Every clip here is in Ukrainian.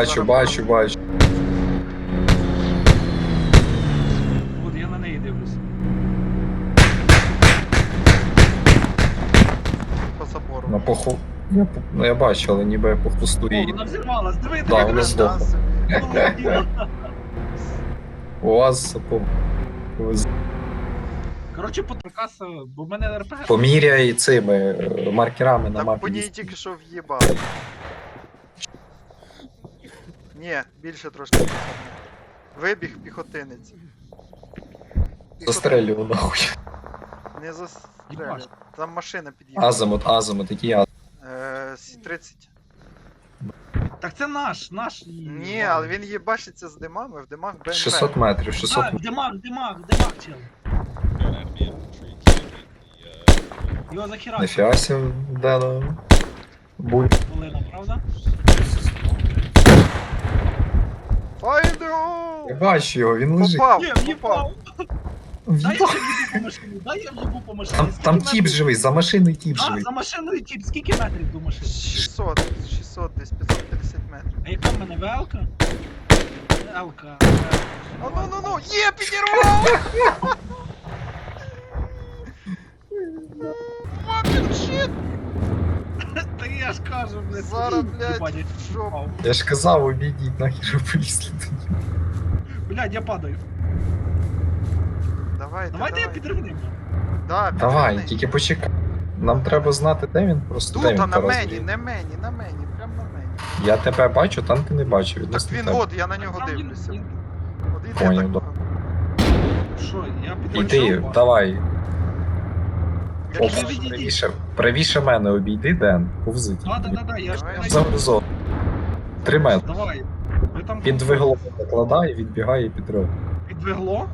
Бачу, бачу, бачу. От я на неї дивлюсь. По забору. На поху. Я, по- ну я бачу, але ніби по хвосту О, її. вона взірвалась, диви, Да, вона диви. здохла. У вас по, Коротше, по каркаса, бо в мене РПГ. поміряй цими е, маркерами на Та мапі. по ній тільки що в'їбав. Ні, більше трошки. Вибіг піхотинець. Застрелював нахуй. Не застрелює. Там машина під'їхала. Азимут, азимут, який азимут. Е, Сі 30. Так це наш, наш. Ні, але він їбашиться з димами, в димах БМП. 600 метрів, 600 А, метрів. димак, димак, димак, чел. Його захерачили. Ніфіга сі, де буль. Полина, правда? Я бачу його, він лежить. Попав, Є, попав. в'їбав. Дай я в'їбу по машині, дай я в'їбу по машині. Там, Скільки там метрів? тіп живий, за машиною тіп А, живий. за машиною тіп, скільки метрів до машини? 600, 600, десь 550 метрів. А яка в мене ВЛК? ЛК. Ну ну ну ну, є, підірвав! Fucking shit! Та я ж кажу, блядь. Зараз, блядь, їбать, в жопу. Я ж казав, обійдіть нахер полізли. Блядь, я падаю. Давайте, Давайте я давай. підривним. Да, Давай, тільки почекай. Нам треба знати, де він просто. де Тут, він а на мені, не мені, на мені, прям на мені. Я тебе бачу, там ти не бачу. Так Відносно він тебе. от, я на нього Там він- дивлюся. він- От іде Поняв, так. Що, я підривнув? Іди, давай. Як Опа. же правіше, правіше мене обійди, Ден. Повзи. Да, да, да, да, я ж Давай. Три метри. Давай. Ви там Під двигло закладає, відбігає і підрив. Під двигло?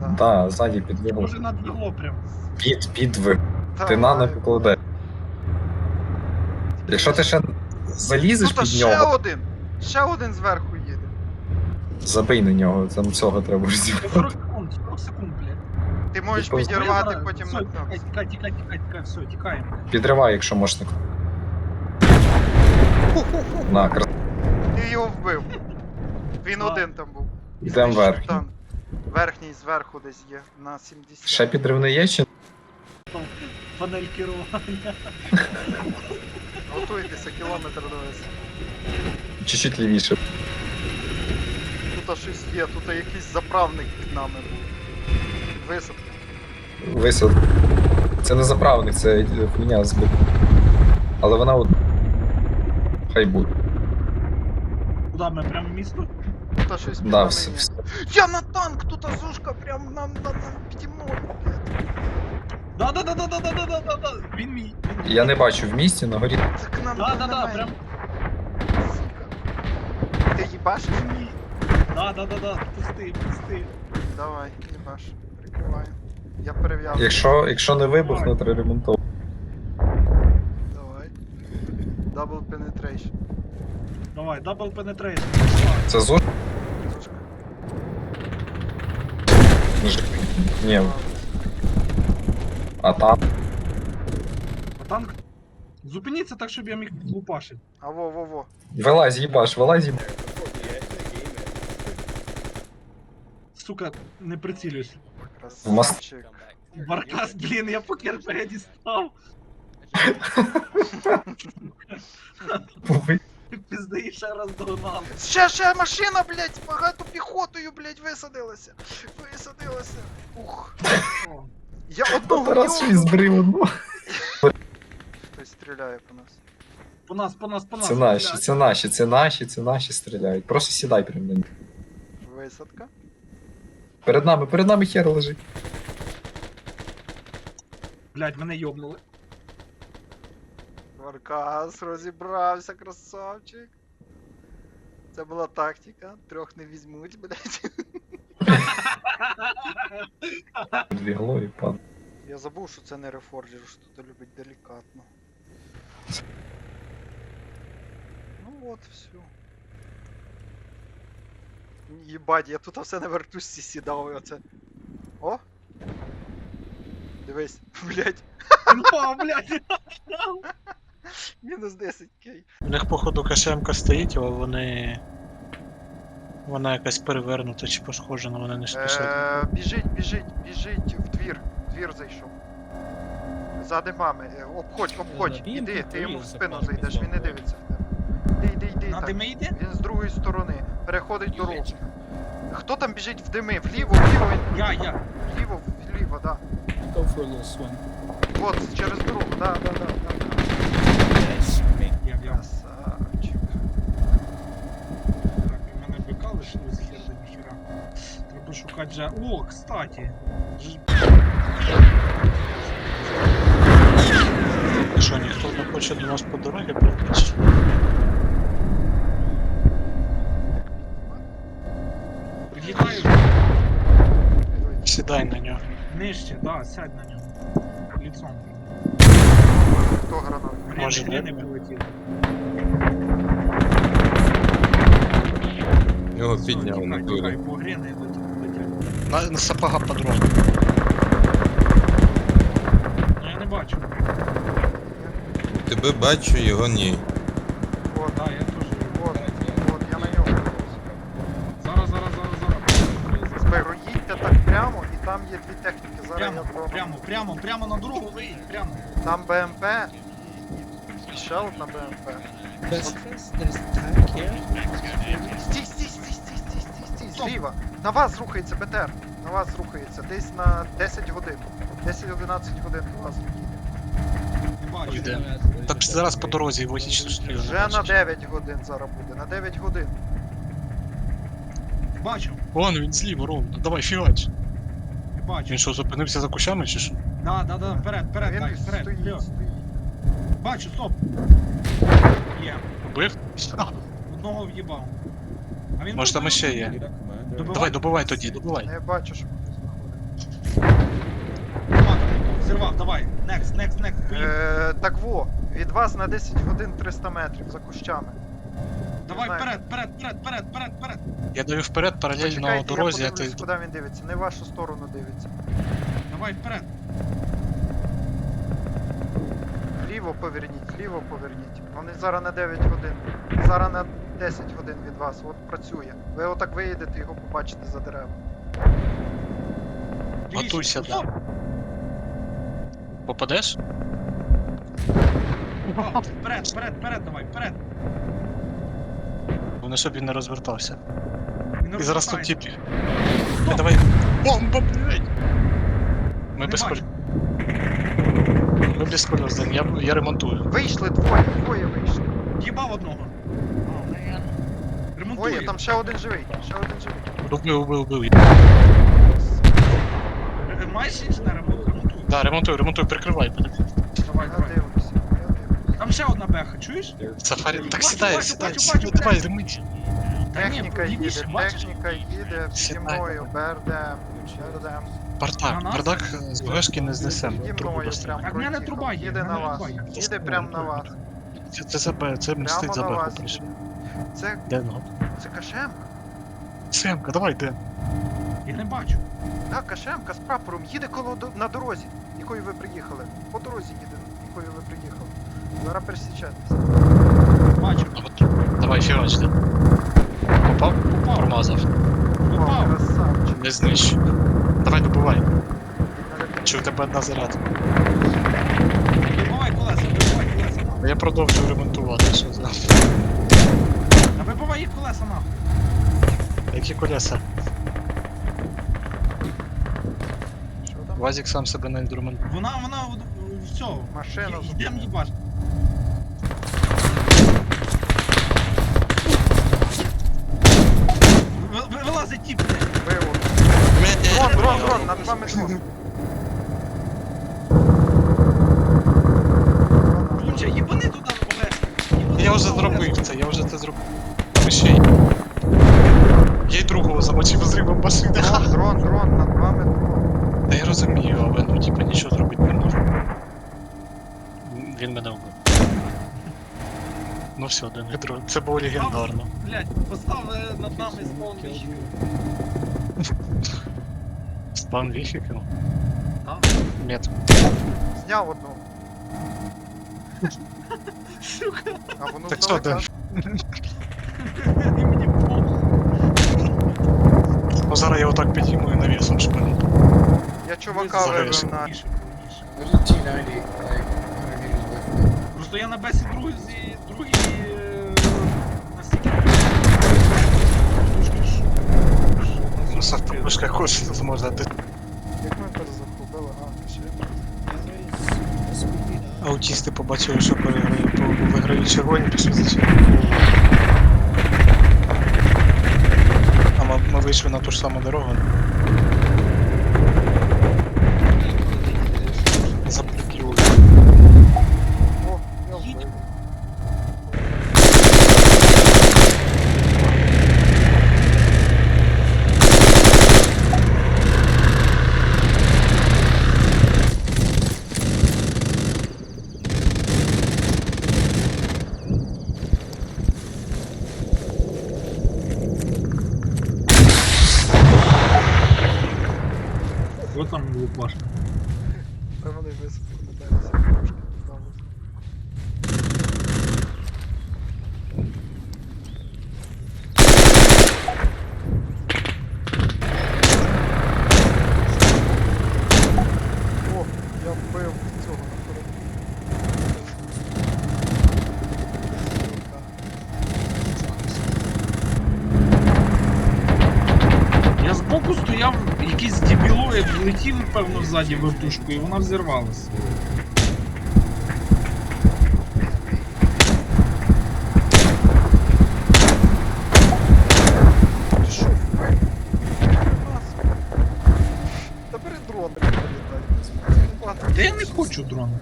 Да. Да, ззаді під двигло. Може на двигло прям. Під, під двигло. Давай. Ти на не покладе. Якщо ти ще залізеш Ну то під ще нього, один! Ще один зверху їде. забий на нього, там цього треба розібрати. 40 секунд, 40 секунд, блядь. Ти можеш Відповз- підірвати, Зараз, потім все, на Тікай, тікай, тікай, тікай, тікай, все, тікаємо. Підривай, якщо можна. На, крас... Ти його вбив. Він один там був. Йдемо вверх. Там. Верхній зверху десь є. На 70. Ще підривний є чи? Панель керування. Готуйтеся, кілометр до. Чуть-чуть лівіше. Тут щось є, тут якийсь заправник під нами був. Висадка. Висад. Це не заправник, це хуйня збит. Але вона от. Хай буде. Куди ми прямо в місто? Тут щось Да, все, все. Я на танк, тут азушка прям на, на, на піді мною, блядь. Да, да, да, да, да, да, да, да, да, да. Він мій. Він мій. Я не бачу в місті, на горі. Так нам Да, да, да, прям. Сука. Ти їбашиш? Він. Да, да, да, да. Пусти, пусти. Давай, їбаш. Прикриваю. Я перев'язую. Якщо, якщо не вибухне, треба ремонтувати. Давай. Double penetration. Давай, дабл penetration. Це зо... Ні, а там. А танк. Зупиніться так, щоб я міг лупашити. А во, во, во. Вилазь, їбаш, вилазь, їбаш. Сука, не прицілюсь. Красавчик. Баркас, блін, я поки РПГ дістав. Пізди ще раз догнав. Ще, ще машина, блядь, багато піхотою, блядь, висадилася. Висадилася. Ух. О, Я одного щось йобнув. збрив одну. Хтось стріляє по нас. По нас, по нас, по нас. Це наші, блядь. це наші, це наші, це наші стріляють. Просто сідай прямо на них. Висадка. Перед нами, перед нами хер лежить. Блядь, мене йобнули. Варкас розібрався, красавчик. Це була тактика. Трьох не візьмуть, блядь. Двігло і пад. Я забув, що це не рефорджер, що тут любить делікатно. Ну от, все. Єбать, я тут все на вертушці сідав і оце. О! Дивись, блядь. Впав, блядь. Мінус 10 кей. У них, походу, кашемка стоїть, але вони. Вона якась перевернута чи пошкоджена, вона не спішить. Е, біжить, біжить, біжить в двір. В двір зайшов. За димами. Е, Обходь, обходь. Він Іди, ти йому в спину зайдеш, він не дивиться в тебе. Іди, іди, іди. На так. дими йде? Він з другої сторони. Переходить дорогу. Хто там біжить в дими? Вліво, вліво, він. Я, я. Вліво, вліво, да. Go for a little swim. Вот, через дорогу, да, да, да, да. да. Yes, mate. Я, я. Красавчик. Так, і мене бика лишилось хер до ніхера. Треба. О, кстати. Що, ніхто не хоче до нас по дорозі прийти? чи? Підлітаю Сідай на нього. нижче, да, сядь на нього. Лицом. Хто гранат? Може, ні? прилетіли. Його підняв на тікай, На, на сапога по. Ну я не бачу. Тебе бачу, його ні. Вот, Да, я теж. вот, вот, я на нього. Зараз, зараз, зараз, зараз. Зберу, їдьте так прямо, і там є дві техніки. Зараз Прямо, я зроблю. прямо, прямо, прямо на дорогу виїдь, прямо. Там БМП і, і ще одна БМП. There's, tank here. Стій, стій, стій, стій, зліва. На вас рухається БТР. На вас рухається. Десь на 10 годин. 10-11 годин на вас їде. Не бачу. Йде. Так зараз по дорозі логічно що його не Вже на бачиш. 9 годин зараз буде. На 9 годин. Бачу, Вон він зліва, ровно. Давай фігач. бачу. Він що, зупинився за кущами чи що? Да, да, да, вперед, вперед, дай, Він вперед, стоїть, стоїть. Бачу, стоп. Є, Вбив? одного в'їбав. Може там на- є. Добивай. Давай, добивай тоді, добивай. Не бачу, що хтось знаходить. Зірвав, давай. Next, next, next. Е, так во, від вас на 10 годин 300 метрів за кущами. Давай вперед, вперед, вперед, вперед, вперед, вперед. Я даю вперед, паралельно Почекайте, дорозі, а ти. куди він дивиться. Не в вашу сторону дивиться. Давай вперед. Ліво поверніть, ліво поверніть. Вони зараз на 9 годин. Зараз на 10 годин від вас. От працює. Ви отак виїдете, його побачите за деревом. Дивіться, Готуйся, да. Попадеш? О, Вперед, вперед, вперед, давай, вперед. Вони щоб він не розвертався. Він І зараз тут розвертається. тіп. Давай. Бомба, блядь! Ми без коль... Ми без Ден, я, я ремонтую. Вийшли двоє, двоє вийшли. Їбав одного. Двоє, там ще один живий. Ще один живий. Убив, убив, убив. Е, Маєш інженер, ремонт- ремонтуй. Да, ремонтуй, ремонтуй, прикривай. Давай, Я давай. дивлюся, я дивлюся. Там ще одна беха, чуєш? Сафарі, так Бачу, сідай, бачу, сідай, бачу, сідай, бачу, давай, бачу. ремонтуй. Та ні, Техніка їде, бачиш? техніка їде Сідай, мною, бердем, бердем. Бардак, бардак з вешки не знесем. Зі Трубу мною достань. прям Так в мене труба є, Їде в на мене вас. труба є. Їде прям на вас. Це, це за Б, це мстить Прямо за на Б, вас. Це, Де ну? Це Кашемка. Семка, давай, де? Я не бачу. Так, Кашемка з прапором їде коло до- на дорозі, якою ви приїхали. По дорозі їде, якою ви приїхали. Зараз пересічатися. Бачу. А от, давай, фігач, де? Попав? Попав. Промазав. О, Попав. красавчик. Не знищ. Давай, добивай. Чи у тебе одна зарядка? Вибивай колеса, вибивай колеса. Я продовжую ремонтувати, що за. Їх колеса нахуй. Які колеса? Що там? Вазік сам себе не інструментує. Вона, вона, в- все. Машина Йдем зупинила. їбаш. Ви- ви- Вилазить тіп. Виво. Дрон, дрон, дрон, над вами дрон. Лунча, їбани туди. Їбани Я вже туди зробив це, я вже це зробив. Ми ще й. Я й другого замочив зривом машини. Дрон, дрон, дрон, над вами дрон. Та я розумію, але ну типа нічого зробити не можу. Він мене вбив. Ну все, Дмитро, це було легендарно. Блять, постав е, над нами спаун віщик. Спан віхіків. Так. Нет. Зняв одного. сука. А воно Так що здалека. І мені. Ну зараз я отак підійму і навісом шпину. Я чувака Взагалі, на. Правіше, правіше. There's a T90, like 100 meters away from me. Просто я на бесі друзі, другі е, настільки. Ж- Ну, з автомишка хоче, то можна ти Як ми перш захопили, а, ще. Аутісти побачили, що переграє, по- виграють червоні, пішли за червоні. А ми, ми вийшли на ту ж саму дорогу. Заблокували. О, я вбив. Що там лупаш? Та вони високо кидаються трошки вдалося. О, я вбив цього наперед. Я збоку стояв, якийсь влетів, певно, ззаді вертушку, і вона взірвалася. Та бери дрон, блін. Та я не хочу дрона.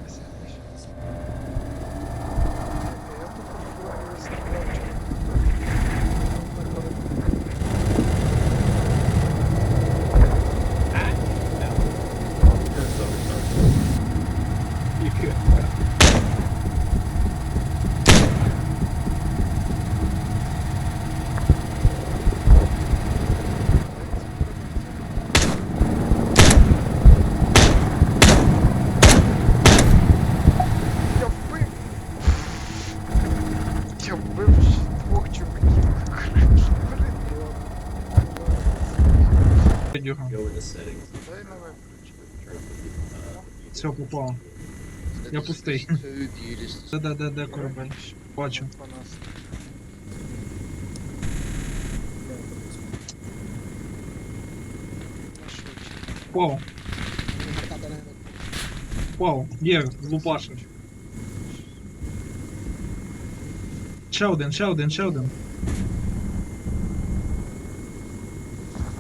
Я тут подивлюсь на кнопочку. Я вбив. Я вбив ще двох чуваків. Бери дрон. Дай. Все, попав. Я пустий. Just Де, де, де, де корабель? Бачу. Попав, попав. Є, лупашив. Ще один, ще один, ще один.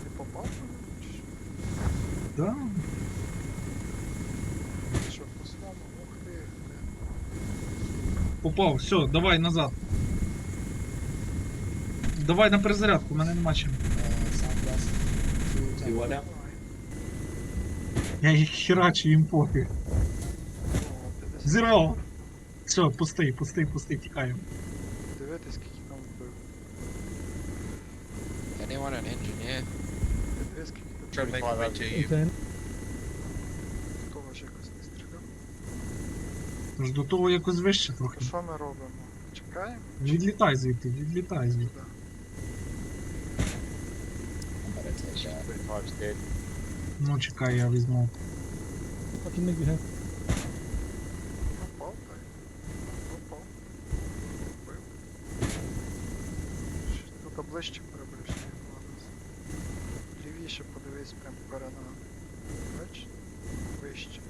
Ти попав? Чи що? Да. Ти Що, по своєму? Ух ти. Попав, все, давай назад. Давай на перезарядку, у мене нема чим. Я їх херачу їм пофіг. О, ти десь- Зіро! Все, пустий, пустий, пустий, тікаємо. Дивитись, скільки там вбив. anyone an engineer? Ти дивись, скільки там Try to make my way to you. того ж якось не стріляв. Тож до того якось вище трохи. Що ми робимо? Чекаємо? Відлітай звідти, відлітай звідти. Dead. Ну чекай, я візьму. Попав, так. Попав. Вбив. Ще Тут ближче що Лівіше подивись прям перед нами. Бач? Вище.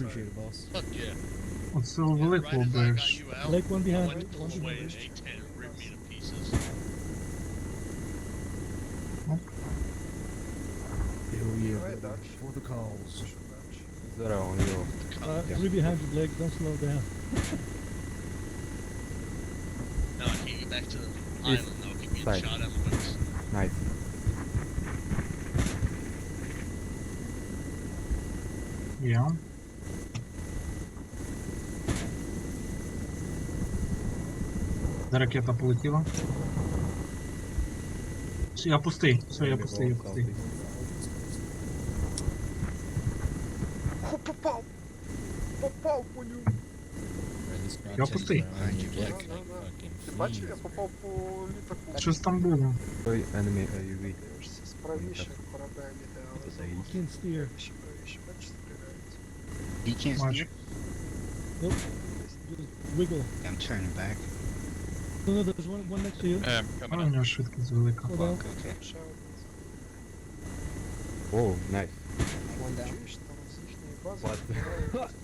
appreciate it, boss. Fuck yeah. On silver yeah, lake one bears. Lake one behind. I me to pieces. Hell yeah, right, for the calls. Is that our only uh, yeah. Behind your Blake. Don't slow down. no, I can't get back to the island, though. I keep get a shot at once. Nice. Yeah. Ракета полетіла? Все, Я пустий, все, я пустий, я пустий. О, попав! Попав по ньому! Я пустий. Ти бачив, я попав по літаку. Щось там було. Ой, enemy AUV. Справіше корабель іде, але you can steer. ще правіше, бачиш. Wiggle. I'm turning back. No, no, there's one, one next to you. А у нього швидкість велика. Hold on. Oh, nice. One down. Чуєш, там з їхньої бази вбивають просто.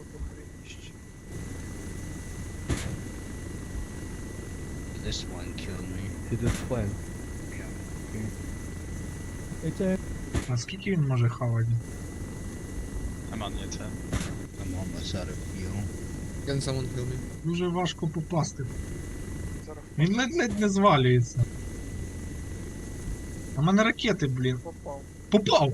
This one killed me. He just went. It's a Наскільки він може хавати? I'm almost out of fuel. Can someone kill me? Дуже важко попасти. Він ледь-ледь не звалюється. А в мене ракети, блін. попав. Попав!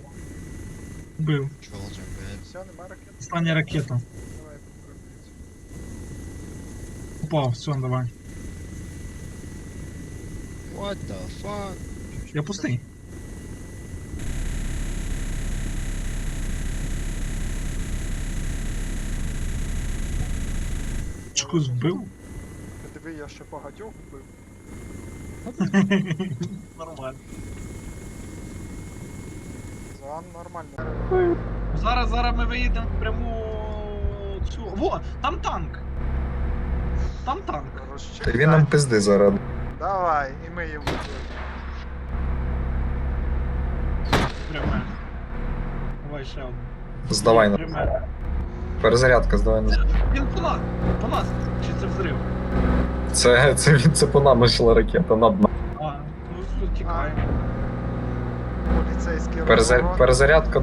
Бив. Good. Все, нема ракет? Остання ракета. Давай попробуйте. Попав, все, давай. What the fuck? Я пустий. Чеку збив? Диви, я ще багатьох вбив. Нормально. Зан нормально. Зараз, зараз ми виїдемо в пряму цю. Во, там танк. Там танк. Та Розчекай. він нам пизди зараз. Давай, і ми йому. Пряме. Давай ще один. Здавай на Пряме. перезарядка, здавай на. Він по нас. По нас. Чи це взрив? Це, це він це по нам йшла ракета над нами. А, ну все, тікаємо. Поліцейський Перезар... розворот. Перезарядка